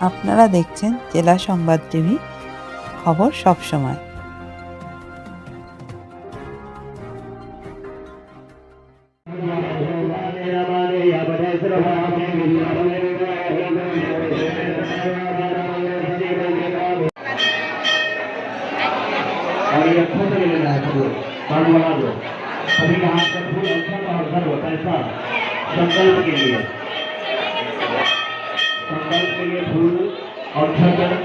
আপনারা দেখছেন জেলা সংবাদ টিভি খবর সব সময় और ये अच्छा से लेना है सबको कान लगा दो सभी का हाथ पर फूल अच्छा और सर्व पैसा संकल्प के लिए संकल्प के लिए फूल और छत्र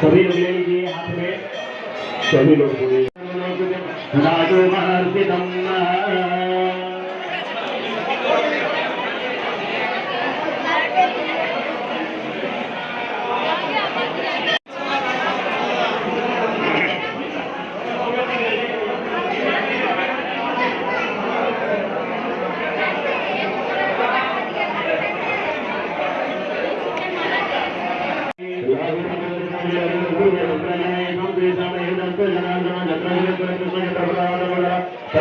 सभी लोग हाथ में सभी लोग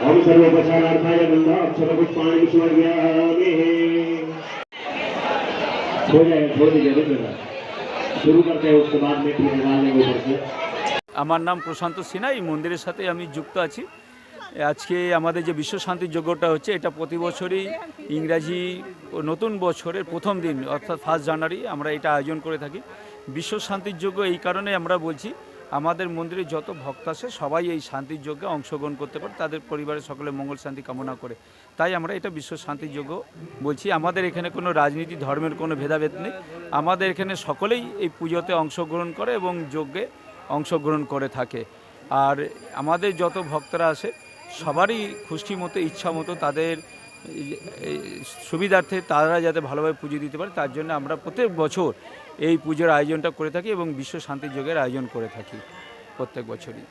हम सर्वोपचारार्थाय गंधा अक्षर पुष्पाणि स्वर्गयामि हो जाएगा छोड़ दीजिए रुक जाएगा शुरू करते हैं उसके बाद में फिर लगा लेंगे ऊपर से আমার নাম প্রশান্ত সিনহা এই মন্দিরের সাথে আমি যুক্ত আছি আজকে আমাদের যে বিশ্ব শান্তি যজ্ঞটা হচ্ছে এটা প্রতি বছরই ইংরাজি ও নতুন বছরের প্রথম দিন অর্থাৎ ফার্স্ট জানুয়ারি আমরা এটা আয়োজন করে থাকি বিশ্ব শান্তির যজ্ঞ এই কারণে আমরা বলছি আমাদের মন্দিরে যত ভক্ত আসে সবাই এই শান্তির যজ্ঞে অংশগ্রহণ করতে পারে, তাদের পরিবারের সকলে মঙ্গল শান্তি কামনা করে। তাই আমরা এটা বিশ্ব শান্তির যজ্ঞ বলছি। আমাদের এখানে কোনো রাজনীতি, ধর্মের কোনো ভেদাভেদ নেই। আমাদের এখানে সকলেই এই পুজোতে অংশগ্রহণ করে এবং যজ্ঞে অংশগ্রহণ করে থাকে। আর আমাদের যত ভক্তরা আসে সবারই খুশি মতো, ইচ্ছা মতো তাদের সুবিধার্থে তারা যাতে ভালোভাবে পুজো দিতে পারে, তার জন্য আমরা প্রত্যেক বছর এই পুজোর আয়োজনটা করে থাকি এবং বিশ্ব শান্তি যোগের আয়োজন করে থাকি প্রত্যেক বছরই।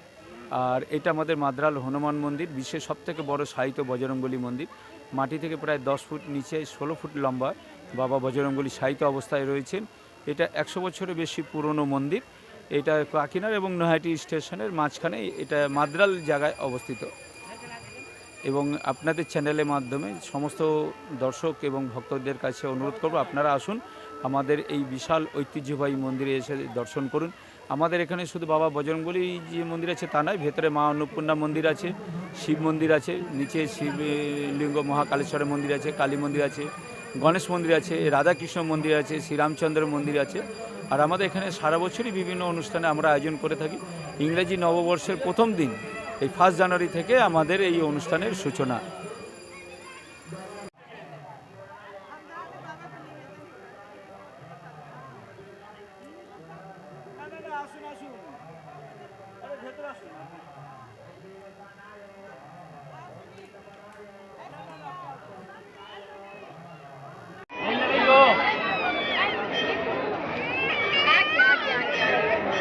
আর এটা আমাদের মাদ্রাল হনুমান মন্দির, বিশ্বের সবথেকে বড় সাহিত্য বজরঙ্গলী মন্দির। মাটি থেকে প্রায় দশ ফুট নিচে ষোলো ফুট লম্বা বাবা বজরঙ্গলী সাহিত্য অবস্থায় রয়েছেন। এটা একশো বছরের বেশি পুরনো মন্দির। এটা কাকিনার এবং নৈহাটি স্টেশনের মাঝখানে এটা মাদ্রাল জায়গায় অবস্থিত। এবং আপনাদের চ্যানেলের মাধ্যমে সমস্ত দর্শক এবং ভক্তদের কাছে অনুরোধ করব, আপনারা আসুন আমাদের এই বিশাল ঐতিহ্যবাহী মন্দিরে এসে দর্শন করুন। আমাদের এখানে শুধু বাবা বজরঙ্গলী যে মন্দির আছে তা নয়, ভেতরে মা অন্নপূর্ণা মন্দির আছে, শিব মন্দির আছে, নিচে শিবলিঙ্গ মহাকালেশ্বরের মন্দির আছে, কালী মন্দির আছে, গণেশ মন্দির আছে, রাধাকৃষ্ণ মন্দির আছে, শ্রীরামচন্দ্র মন্দির আছে। আর আমাদের এখানে সারা বছরই বিভিন্ন অনুষ্ঠানে আমরা আয়োজন করে থাকি। ইংরেজি নববর্ষের প্রথম দিন, এই ফার্স্ট জানুয়ারি থেকে আমাদের এই অনুষ্ঠানের সূচনা।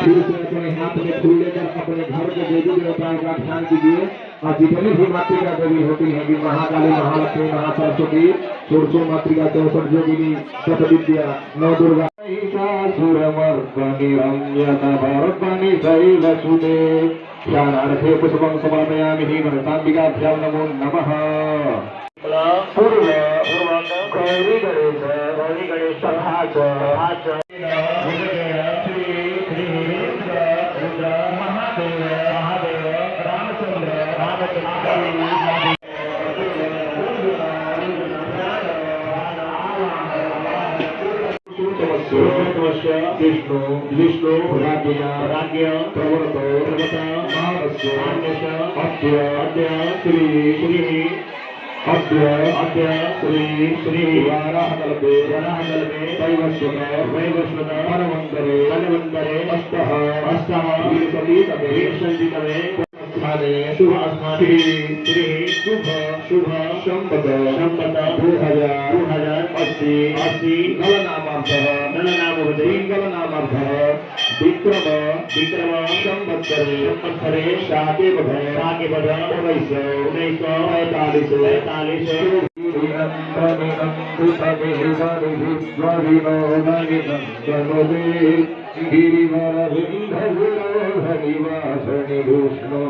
फिर से अपने हाथ में फूल लेकर अपने घर के देवी देवताओं का ध्यान कीजिए। और जितनी भी मातृका देवी होती है महाकाली महालक्ष्मी महासरस्वती सुरसो मातृका चौसठ जोगिनी शत विद्या नौ दुर्गा महिषासुरमर्दनि रम्यतभर्दनि शैलसुते ध्यानार्थे पुष्पं समर्पयामि मनसाम्बिकाभ्यां नमो नमः पूर्व गौरी गणेश गौरी गणेश సూర్యవశ విష్ణు విష్ణు రాజ్య రాజ్య ప్రవణత ప్రవత మానస్య మానస అద్య అద్య శ్రీ శ్రీ అద్య అద్య శ్రీ శ్రీ వారాహకల్పే వరాహకల్పే వైవస్వత వైవస్వత పరవంతరే పరవంతరే అష్ట అష్ట शुभ अस्माभिः श्री शुभ शुभ संपद। संपद दो हज़ार दो हज़ार अस्सी अस्सी नवनामार्थः नवनामवदे नवनामार्थः विक्रम विक्रम संवत्सरे। संवत्सरे। शाके बध शाके बध उन्नीस। उन्नीस। सौ पैंतालीस। निवासनि भूष्णो